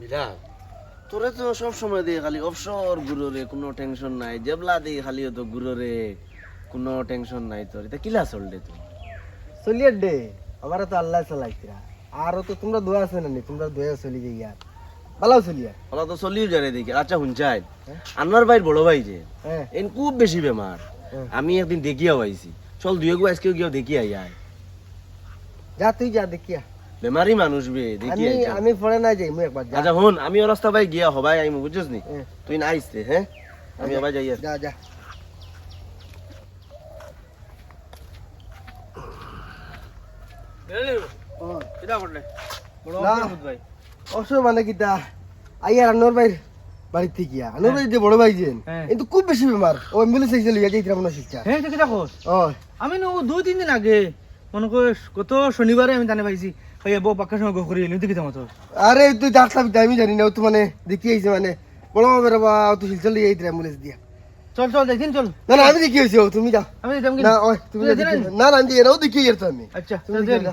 বিলাল তোরে তো সব সময় দিয়ে খালি অবসর গুরুরে কোনো টেনশন নাই। জেবলা দিয়ে খালি তো গুরুরে কোনো টেনশন নাই তোর। এটা কিলা চললে তুই চলিয়ে দে আমার তো আল্লাহ চালাইছিরা আর তো তোমরা দোয়া আছে না নি? তোমরা দোয়া চলি যাই ইয়ার ভালো চলিয়া ওলা তো চলিও যারে দেখি। আচ্ছা শুনছাই? আন্নার ভাইয়ের বড় ভাই যে হ্যাঁ। এন খুব বেশি বেমার। আমি একদিন দেখিয়াও আইছি। চল দুই গো আজকেও গিয়ে দেখি আই যা তুই যা দেখিয়া। বেমারি মানুষ বে দেখি আমি আমি পড়ে নাই যাই মুই একবার আচ্ছা হন আমি রাস্তা ভাই গিয়া হবাই আইমু বুঝছিস নি। তুই না আইসতে হ্যাঁ আমি আবার যাই যা যা। মানে আইয়ার আনোর ভাই গিয়া আনোর ভাই যে বড় ভাই যে। কিন্তু খুব বেশি বেমার ও অ্যাম্বুলেন্স এসে লইয়া যাইছিলাম না শিক্ষা হ্যাঁ দেখি দেখো ও আমি নো দুই তিন দিন আগে মনে কর গত শনিবারে আমি জানি পাইছি ভাই বউ পাক্কার সময় করি এলি দেখি তো। আরে তুই ডাক্তার আমি জানি না তো মানে দেখি আইছে মানে। বড় বাবার বা ও তো শিলচর লইয়া অ্যাম্বুলেন্স দিয়া। চল চল দেখদিন চল। না না আমি দেখি আইছি তুমি যা। আমি যাম না ওই তুমি না? না আমি গেছো আমি। আচ্ছা চল যা।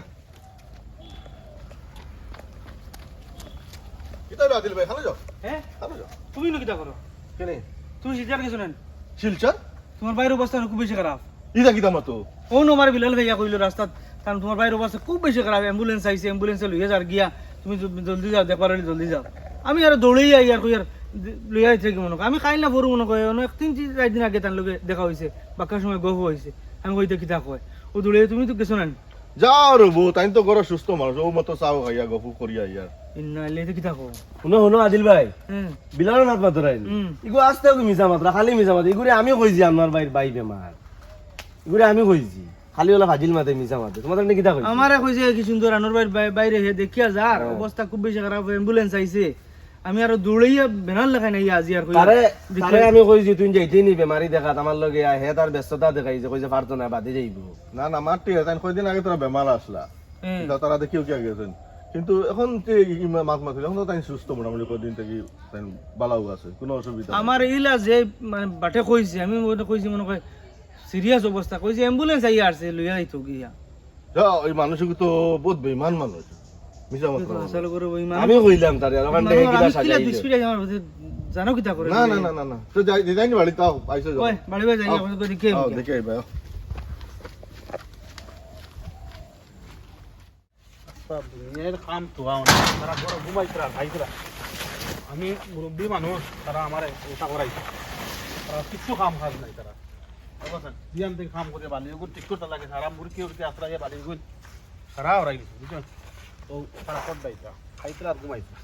কিতাবে আদিল ভাই খালো যাও? হ্যাঁ খালো যাও? তুমি নো কিটা করো। কেনে? তুমি সিজার কিছু নেন। শিলচর? তোমার বাইরের অবস্থা খুব বেশি খারাপ। ইদা কিতা মতো ও নো আমার বিলাল ভাইয়া কইলো রাস্তাত কারণ তোমার বাইরের অবস্থা খুব বেশি খারাপ। অ্যাম্বুলেন্স আইছে অ্যাম্বুলেন্সে লইয়া যার গিয়া তুমি জলদি যাও দেখবার হলে জলদি যাও। আমি আর দৌড়েই আই আর কই আর দি- লইয়া আইছে কি মনে আমি খাই না পড়ু মনে কয় অনেক তিন চার দিন আগে তার দেখা হয়েছে বাক্কার সময় গহ হয়েছে আমি কই দেখি তা কয়। ও দৌড়ে তুমি তো গেছো না যাও রে বউ তাই তো গড় সুস্থ মানুষ। ও মতো চাও খাইয়া গফু করিয়া ইয়ার ইন্না এলে দেখি তা শুনো শুনো আদিল ভাই। হ্যাঁ। মাত মাতরাই হুম। ইগো আসতে মিছা মাত্রা খালি মিছা মাত্রা। ইগুরে আমি কইছি আমার ভাইয়ের ভাই বেমার। ইগুরে আমি কইছি। খালি ওলা ভাজিল মাতে মিছা মাতে। তোমাদের নাকি কইছি? আমারে কইছে কি সুন্দর আনোর বাড়ির বাইরে হে দেখিয়া যার অবস্থা খুব বেশি খারাপ অ্যাম্বুলেন্স আইছে। আমি আর দৌড়াইয়া বেনার লেখাই নাই আজি আর কই তারে তারে আমি কইছি তুই যাইতে নি বেমারি দেখাত আমার লগে হে তার ব্যস্ততা দেখাইছে কইছে পারতো না বাদে যাইব। না না মারটি তাই কয়দিন আগে তোরা বেমার আসলা। হ্যাঁ। তারা দেখিও কি গেছেন কিন্তু এখন মাছ মাছ এখন তো তাই সুস্থ মোটামুটি কদিন থেকে তাই বালাও আছে কোনো অসুবিধা নাই। আমার ইলা যে মানে বাটে কইছে আমি মনে কইছি মনে কয় সিরিয়াস অবস্থা। কইছে অ্যাম্বুলেন্স আইয়া আসছে লইয়া আইতো গিয়া যাও এই মানুষকে তো বহুত বেমান মানুষ। ওই আমি কইলাম তারে ওখান থেকে কিলা সাজাই ডিসপ্লে আমার মধ্যে জানো কিতা করে না না না না না। তো যাই যাইনি বাড়ি তাও আইসো ওই বাড়ি বাড়ি যাই আমাদের দেখে দেখে আইবা এর কাম তো তারা বড় ঘুমাইতরা খাইতরা আমি মুরব্বী মানুষ তারা আমার ওটা করাইছে। তারা কিচ্ছু কাম কাজ নাই তারা। জিয়ান থেকে কাম করে বালি গুণ ঠিক করতে লাগে সারা। মুরগি উঠতে আসরা গিয়ে বালি গুণ সারা ওরাই গেছে বুঝছেন? তো তারা কর দাইতা ঘুমাইছে।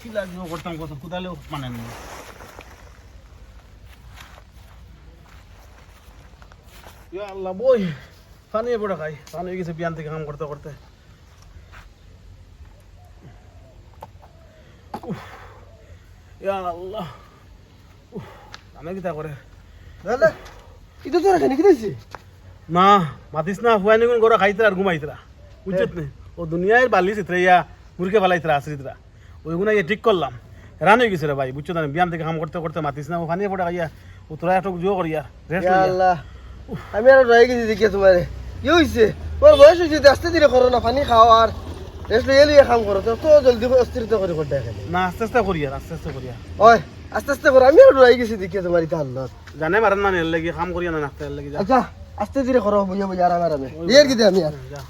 কি লাগবে করতাম কত? কোদালেও মানে না ইয়া আল্লাহ বই পানি পড়ে খাই। পানি হয়ে গেছে বিয়ান থেকে কাম করতে করতে। আল্লাহ। আমি কিতা করে? দাদা তো রাখেনি কি না মাতিস না হুয়াই নিগুন গড়া খাইতরা আর ঘুমাইতরা বুঝছত নে? ও দুনিয়ায় বালি চিত্রা ইয়া ইয়ে ঠিক করলাম হেরান হয়ে গেছে রে ভাই বুঝছ না? থেকে কাম করতে করতে মাতিস না ও পানি পড়ে খাইয়া ও তোরা একটু জুয়ো করিয়া রেস্ট আমি আর রয়ে গেছি দেখিয়া তোমারে কি হইছে? তোমার বয়স হয়েছে আস্তে ধীরে করো না পানি খাও আর রেস্ট লইয়া লইয়া কাম করো তো জলদি অস্থিরত করে করতে এখানে না আস্তে আস্তে করিয়া আস্তে আস্তে করিয়া ওই আস্তে আস্তে করো আমি আর রয়ে গেছি দেখিয়া তোমার ইতা আল্লাহ জানে মারেন না নেল লাগি কাম করিয়া না নাচতে লাগি যা। আচ্ছা আস্তে ধীরে করো বুঝে বুঝে আরামে আরামে ইয়ের কি আমি আর যা।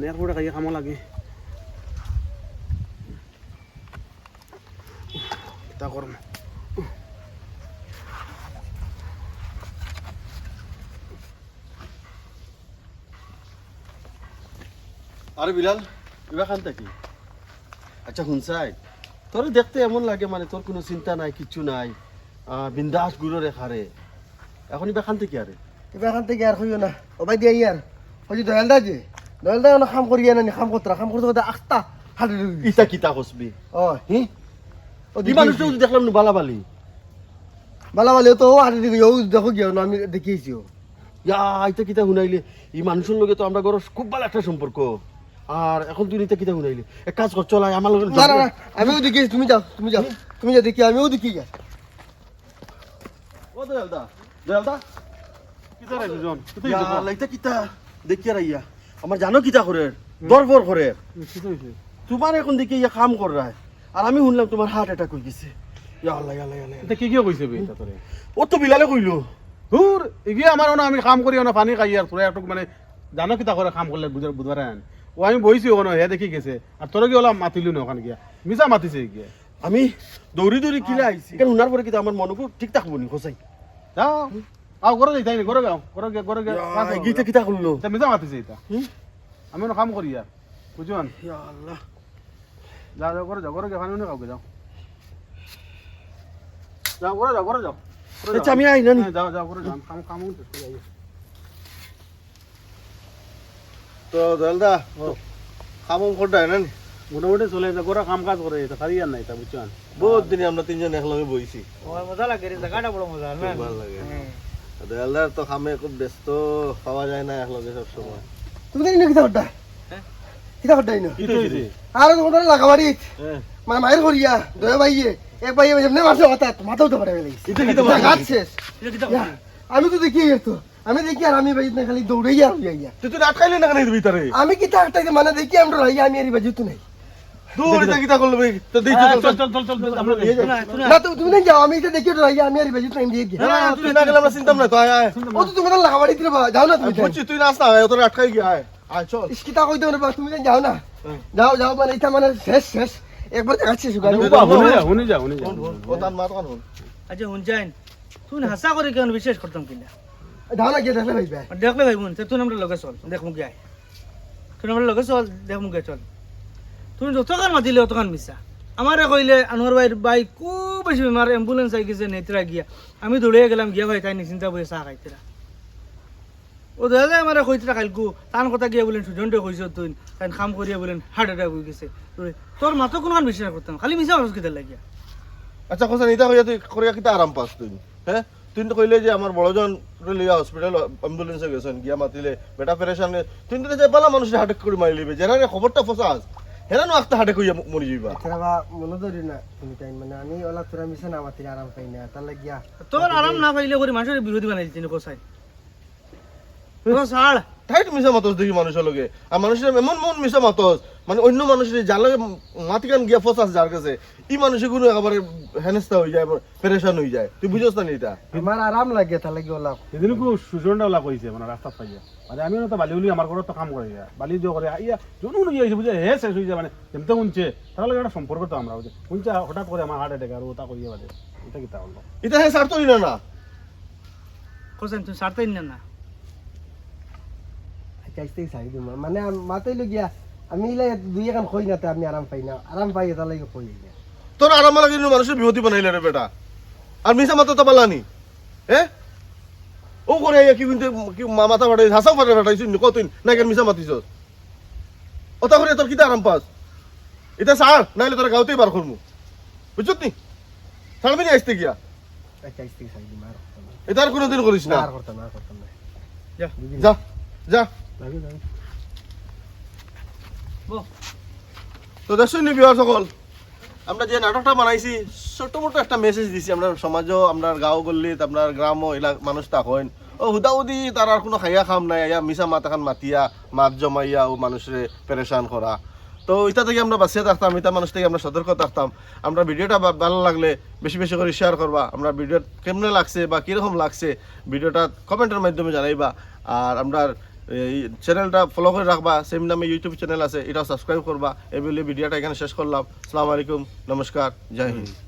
নেক পড়ে খাইয়া কামো লাগে। তা করম আরে বিলাল এবার খান থাকি আচ্ছা শুনছাই তোর দেখতে এমন লাগে মানে তোর কোনো চিন্তা নাই কিচ্ছু নাই বিন্দাসগুলো রেখারে এখন এবার খান থেকে আরে? এবার এখান থেকে আর হইও না? ওবাই দিয়ে ইয়ার। হয়তো দয়াল দা যে। দয়াল দা না কাম করিয়া না কাম করতে কাম করতে আস্তা হাঁটি ইটা কিতা কসবি? ও হি? ও দি মানুষটা দেখলাম না বালাবালি। বালা বালি তো ও হাঁটি দিকে ও দেখো গিয়া না আমি দেখিয়েছি ইয়া ইটা কিতা শুনাইলে। এই মানুষের লগে তো আমরা ঘর খুব ভালো একটা সম্পর্ক আর এখন তুই নিতে কিতা শুনাইলি? এক কাজ কর চলাই আমার লগে না না আমিও দেখি তুমি যাও তুমি যাও তুমি যাও দেখি আমিও দেখি গা ও দয়ালদা দয়ালদা। কিতা রে দুজন কিতা লাইতা কিতা? দেখি আর ইয়া আমার জানো কিতা করে দরবর করে তোমার এখন দেখি ইয়া কাম কর রায়। আর আমি শুনলাম তোমার হার্ট অ্যাটাক হয়ে গেছে। ইয়া আল্লাহ ইয়া আল্লাহ, ইয়া আল্লাহ। কি কি কইছে বে এটা ও তো বিলালে কইলো। হুর এগিয়ে আমার ওনা আমি কাম করি ওনা পানি খাই আর তোরা একটু মানে জানো কিতা করে কাম করলে বুঝার বুধবারে আন? ও আমি বইছি ওখানে হে দেখি গেছে। আর তোরা কি ওলা মাতিলু না ওখানে গিয়া? মিছা মাতিছে গিয়া। আমি দৌড়ি দৌড়ি কিলে আইছি কেন শুনার পরে কিতা আমার মনকু ঠিক থাকব নি হোসাই যাও। আও ঘরে যাই তাই ঘরে যাও। ঘরে গিয়া ঘরে গিয়া গীতা কিতা করল এটা মিছা মাতিছে এটা আমি ওনা কাম করি আর বুঝুন ইয়া আল্লাহ। যাও যাও ঘরে যাও ঘরে গিয়া পানি উনি কাউকে যাও? যাও ঘরে যাও ঘরে যাও আচ্ছা আমি আই না নি? যাও যাও ঘরে যাও কাম কাম শেষ করে যাই তো দয়ালদা খামম করতে না। মোটামুটি চলে যায় গোরা কাম কাজ করে এটা খালি আর নাই এটা বুঝছেন বহুত দিন আমরা তিনজন একলগে বইছি। মজা লাগে রে জায়গাটা বড় মজা না? ভালো লাগে। দয়ালদার তো খামে খুব ব্যস্ত পাওয়া যায় না একলগে সব সময়। তুমি জানি না কিতা হড্ডা কিতা হড্ডা ইনো কি হইছে আর লাগাবাড়িত হ্যাঁ। মানে মায়ের করিয়া দয়া ভাইয়ে এক ভাইয়ে যেমনি মারছে মাথা মাথা উঠে পড়ে গেলে এটা কিতা শেষ। এটা কিতা আমি তো দেখি তো। আমি দেখি আর আমি ভাই না খালি দৌড়াইয়া হইয়া ইয়া তুই তুই আটকাইলি না কেন ভিতরে আমি কিতা একটা মানে দেখি আমরা রাইয়া আমি আর বাজু তো নাই তুই এটা কিটা করল ভাই তো দেই চল চল চল চল চল আমরা নিয়ে যাই না তো তুমি না যাও আমি এটা দেখি রাইয়া আমি আর বাজু তো নাই দিয়ে গিয়া না তুই না গেলে আমরা চিন্তাম না তো আয় আয় ও তো তোমাদের লাগাবাড়ি দিলে যাও না তুমি বুঝছি তুই না আসনা তোর আটকাই গিয়া আয় আয় চল কিতা কইতে না তুমি না যাও না যাও যাও মানে এটা মানে শেষ শেষ একবার দেখাচ্ছি সুগার হুনি যা হুনি যা হুনি যা ও তার মাত কান আচ্ছা হুনজাইন তুই হাসা করে কেন বিশ্বাস করতাম কিনা যাও না গিয়ে দেখলে ভাইবা আর দেখলে ভাই বোন তুই আমরা লগে চল দেখ মুখ গায় তুই আমরা লগে চল দেখ মুখ চল। তুমি যতক্ষণ মাতিলে অতক্ষণ মিছা। আমারে কইলে আনোয়ার ভাইয়ের ভাই খুব বেশি বেমার অ্যাম্বুলেন্স আই গেছে নেত্রা গিয়া। আমি দৌড়িয়ে গেলাম গিয়া ভাই তাই নিশ্চিন্তা বয়ে চাহ খাইতেরা ও দেখা যায় আমার কইতরা খাইলকু তান কথা গিয়া বলেন সুজনটে কইছ তুই তাই কাম করিয়া বলেন হার্ট অ্যাটাক হয়ে গেছে। তোর মাথা কোনখান বিশ্বাস করতাম খালি মিছা কেটে লাগিয়া। আচ্ছা কোসা নিতা কইয়া তুই করিয়া কিতা আরাম পাস তুই? হ্যাঁ তুই তো কইলে যে আমার বড়জন লিয়া হসপিটাল অ্যাম্বুলেন্সে গেছেন গিয়া মাতিলে বেটা পেরেশান তুই তো যে পালা মানুষ হাটে করে মারি লিবে। যারা খবরটা ফসাস হেরা নো একটা হাটে কইয়া মরি যাইবা। এছাড়া মনে ধরি না তুমি টাইম মানে আমি ওলা তোরা মিশে না মাতিলে আরাম পাই না তাহলে গিয়া তোর আরাম না পাইলে করে মানুষের বিরোধী বানাই দিচ্ছি ছাড়। ঠাইট মিশা মাতস দেখি মানুষের লগে। আর মানুষের এমন মন মিশা মাতস মানে অন্য মানুষের যার লগে মাতিকান গিয়া ফসাস যার কাছে। ই মানুষের কোনো একেবারে হেনেস্তা হয়ে যায় পেরেশান হয়ে যায়। তুই বুঝস না এটা? আমার আরাম লাগে তার লাগি ওলা সেদিনকো সুজনটা ওলা কইছে মানে রাস্তাত পাইয়া মানে আমি তো বালি উলি আমার ঘরত তো কাম করে বালি দিও করে ইয়া জনু নুই আইছে বুঝে হে শেষ হয়ে যায় মানে। যেমতে শুনছে? তাহলে একটা সম্পর্ক তো আমরা বুঝে শুনছে হঠাৎ করে আমার হার্ট অ্যাটাক আর ওটা করিয়ে বাদে। এটা কি তা হলো এটা হে সার তো না? না তুই ছাড়তেই না না? চাইতেই চাই দিম। মানে মাতাই লগিয়া আমি ইলা দুই এখান কই না আমি আরাম পাই না আরাম পাই তার লাগি কই তোর আরাম লাগে মানুষের বিহতি বানাইলে রে বেটা? আর মিশা মাতো তো পালানি? হ্যাঁ ও করে কি কিন্তু কি মাথা ফাটাই হাসাও ফাটা ফাটাইছিস কতদিন না কেন মিশা মাতিছ? ওটা করে তোর কিতা আরাম পাস এটা সার নাইলে তোর গাওতেই বার করমু বুঝছত নি? ছাড়বি নি আসতে গিয়া। এটা আর কোনোদিন করিস না? যা যা। তো বিহার সকল আমরা যে নাটকটা বানাইছি ছোট মোটো একটা মেসেজ দিছি আমরা সমাজও আমরা গাঁও গল্লিত আপনার গ্রাম এলাক মানুষ থাকেন ও হুদাহুদি তার আর কোনো খাইয়া খাম নাই ইয়া মিশা মাত এখন মাতিয়া মাত জমাইয়া ও মানুষের পেরেশান করা তো এটা থেকে আমরা বাঁচিয়ে থাকতাম এটা মানুষ থেকে আমরা সতর্ক থাকতাম। আমরা ভিডিওটা ভালো লাগলে বেশি বেশি করে শেয়ার করবা। আমরা ভিডিও কেমনে লাগছে বা কীরকম লাগছে ভিডিওটা কমেন্টের মাধ্যমে জানাইবা। আর আমরা এই চ্যানেলটা ফলো করে রাখবা সেম নামে ইউটিউব চ্যানেল আছে এটা সাবস্ক্রাইব করবা। এই বলে ভিডিওটা এখানে শেষ করলাম। আসসালামু আলাইকুম, নমস্কার, জয় হিন্দ।